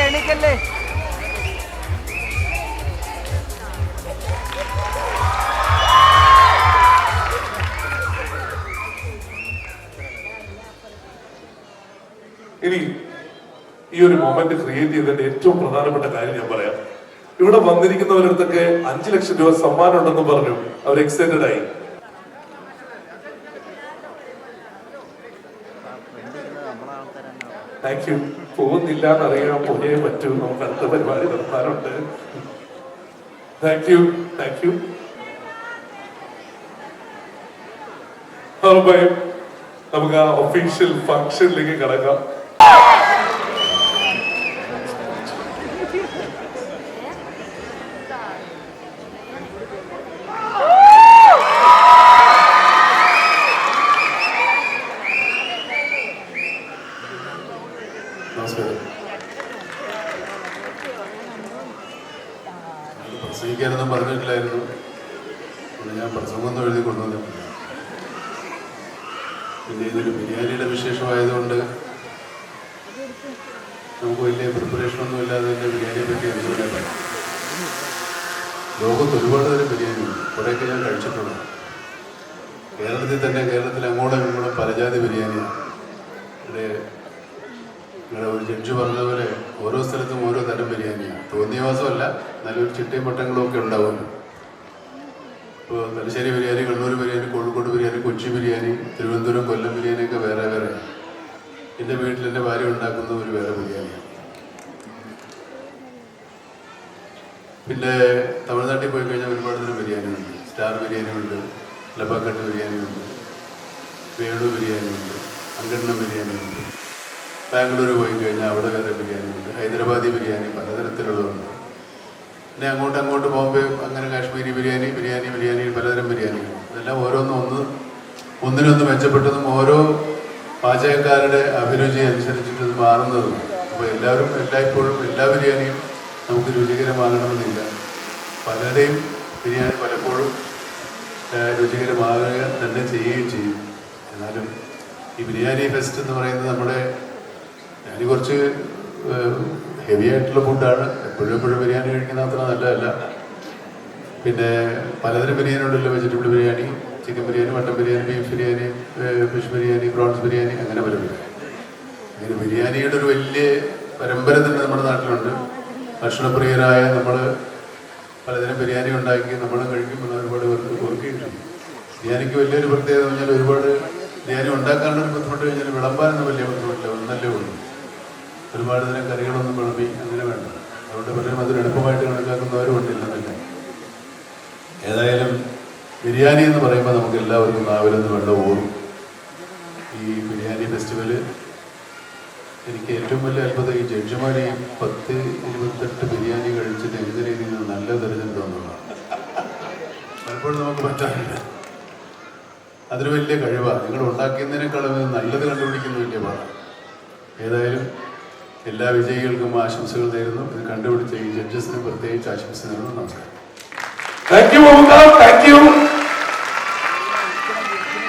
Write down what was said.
എണീക്കല്ലേ ഇനി ഈ ഒരു മൊമെന്റ് ക്രിയേറ്റ് ചെയ്തതിന്റെ ഏറ്റവും പ്രധാനപ്പെട്ട കാര്യം ഞാൻ പറയാം. ഇവിടെ വന്നിരിക്കുന്നവരടുത്തൊക്കെ അഞ്ചു ലക്ഷം രൂപ സമ്മാനം ഉണ്ടെന്ന് പറഞ്ഞു. അവർ എക്സൈറ്റഡ് ആയി. താങ്ക് യു പോകുന്നില്ല എന്നറിയാൻ പോയേ പറ്റൂ. നമുക്ക് അടുത്ത പരിപാടി നടത്താറുണ്ട് താങ്ക് യു താങ്ക് യു നമുക്ക് ആ ഒഫീഷ്യൽ ഫംഗ്ഷനിലേക്ക് കടക്കാം. നമസ്കാരം. പ്രസംഗിക്കാനൊന്നും പറഞ്ഞിട്ടില്ലായിരുന്നു. ഞാൻ പ്രസംഗമൊന്നും എഴുതി കൊണ്ടുവന്നിട്ടില്ല. പിന്നെ ഇതൊരു ബിരിയാണിയുടെ വിശേഷമായതുകൊണ്ട് നമുക്ക് വലിയ പ്രിപ്പറേഷൻ ഒന്നും ഇല്ലാതെ തന്നെ ബിരിയാണിയെ പറ്റി എന്തുകൊണ്ടേ ലോകത്ത് ഒരുപാട് തരം ബിരിയാണിയുണ്ട്. കുറേയൊക്കെ ഞാൻ കഴിച്ചിട്ടുണ്ട്. കേരളത്തിൽ തന്നെ കേരളത്തിൽ അങ്ങോട്ടും ഇങ്ങോട്ടും പലജാതി ബിരിയാണി ഇവിടെ നിങ്ങളുടെ ഒരു ജഡ്ജി പറഞ്ഞതുപോലെ ഓരോ സ്ഥലത്തും ഓരോ തരം ബിരിയാണിയാണ് തോന്നിയവാസമല്ല നല്ലൊരു ചിട്ടയും പട്ടങ്ങളും ഒക്കെ ഉണ്ടാവുമല്ലോ. ഇപ്പോൾ തലശ്ശേരി ബിരിയാണി കണ്ണൂർ ബിരിയാണി കോഴിക്കോട് ബിരിയാണി കൊച്ചി ബിരിയാണി തിരുവനന്തപുരം കൊല്ലം ബിരിയാണിയൊക്കെ വേറെ വേറെ. എന്റെ വീട്ടിൽ എന്റെ ഭാര്യ ഉണ്ടാക്കുന്ന ഒരു വേറെ ബിരിയാണിയാണ് പിന്നെ തമിഴ്നാട്ടിൽ പോയി കഴിഞ്ഞാൽ ഒരുപാട് തരം ബിരിയാണിയുണ്ട് സ്റ്റാർ ബിരിയാണിയുണ്ട് ലബാക്കട്ട് ബിരിയാണിയുണ്ട് വേണു ബിരിയാണിയുണ്ട് അങ്കണ്ണ ബിരിയാണിയുണ്ട്. ബാംഗ്ലൂർ പോയി കഴിഞ്ഞാൽ അവിടെ വേറെ ബിരിയാണിയുണ്ട് ഹൈദരാബാദി ബിരിയാണി പലതരത്തിലുള്ളതുണ്ട്. പിന്നെ അങ്ങോട്ട് അങ്ങോട്ട് ബോംബെ അങ്ങനെ കാശ്മീരി ബിരിയാണി ബിരിയാണി ബിരിയാണി പലതരം ബിരിയാണികൾ. ഇതെല്ലാം ഓരോന്നും ഒന്ന് ഒന്നിനൊന്ന് മെച്ചപ്പെട്ടതും ഓരോ പാചകക്കാരുടെ അഭിരുചി അനുസരിച്ചിട്ട് മാറുന്നതും. അപ്പോൾ എല്ലാവരും എല്ലായ്പ്പോഴും എല്ലാ ബിരിയാണിയും നമുക്ക് രുചികരമാകണമെന്നില്ല. പലരുടെയും ബിരിയാണി പലപ്പോഴും രുചികരമാകുക തന്നെ ചെയ്യുകയും ചെയ്യും. എന്നാലും ഈ ബിരിയാണി ഫെസ്റ്റ് എന്ന് പറയുന്നത് നമ്മുടെ ഞാൻ കുറച്ച് ഹെവി ആയിട്ടുള്ള ഫുഡാണ് എപ്പോഴും എപ്പോഴും ബിരിയാണി കഴിക്കുന്ന അത്ര നല്ലതല്ല. പിന്നെ പലതരം ബിരിയാണി ഉണ്ടല്ലോ vegetable biryani chicken biryani mutton biryani beef biryani fish biryani prawns biryani അങ്ങനെ പല ബിരിയാണി. അങ്ങനെ ബിരിയാണിയുടെ ഒരു വലിയ പരമ്പര തന്നെ നമ്മുടെ നാട്ടിലുണ്ട്. ഭക്ഷണപ്രിയരായ നമ്മൾ പലതരം ബിരിയാണി ഉണ്ടാക്കി നമ്മൾ കഴിക്കുമ്പോൾ ഒരുപാട് പേർക്ക് ചെയ്യും ബിരിയാണിക്ക് വലിയൊരു പ്രത്യേകത പറഞ്ഞാൽ ഒരുപാട് ബിരിയാണി ഉണ്ടാക്കാനുള്ള ബുദ്ധിമുട്ട് കഴിഞ്ഞാൽ വിളമ്പാനൊന്നും വലിയ ബുദ്ധിമുട്ടില്ല. ഒന്നല്ലേ ഉള്ളൂ. ഒരുപാട് തരം കറികളൊന്നും വിളമ്പി അങ്ങനെ വേണ്ട. അതുകൊണ്ട് പലരും അതൊരു എളുപ്പമായിട്ട് കണക്കാക്കുന്നവരും ഉണ്ടില്ലെന്നല്ല ഏതായാലും ബിരിയാണി എന്ന് പറയുമ്പോൾ നമുക്ക് എല്ലാവർക്കും നാവിലൊന്ന് വെള്ളം ഓറും ഈ ബിരിയാണി ഫെസ്റ്റിവൽ എനിക്ക് ഏറ്റവും വലിയ അത്ഭുതം ഈ ജഡ്ജിമാർ ഈ പത്ത് ഇരുപത്തെട്ട് ബിരിയാണി കഴിച്ചിട്ട് എങ്ങനെ രീതിയിൽ നല്ല തിരഞ്ഞെടുത്തു എന്നുള്ളതാണ് പലപ്പോഴും നമുക്ക് പറ്റാറില്ല. അതൊരു വലിയ കഴിവാണ് നിങ്ങൾ ഉണ്ടാക്കിയതിനേക്കാളും നല്ലത് കണ്ടുപിടിക്കുന്ന വലിയ പാടാണ് ഏതായാലും എല്ലാ വിജയികൾക്കും ആശംസകൾ നേരുന്നു. ഇത് കണ്ടുപിടിച്ച ഈ ജഡ്ജസിന് പ്രത്യേകിച്ച് ആശംസ നേരുന്നു. നമസ്കാരം.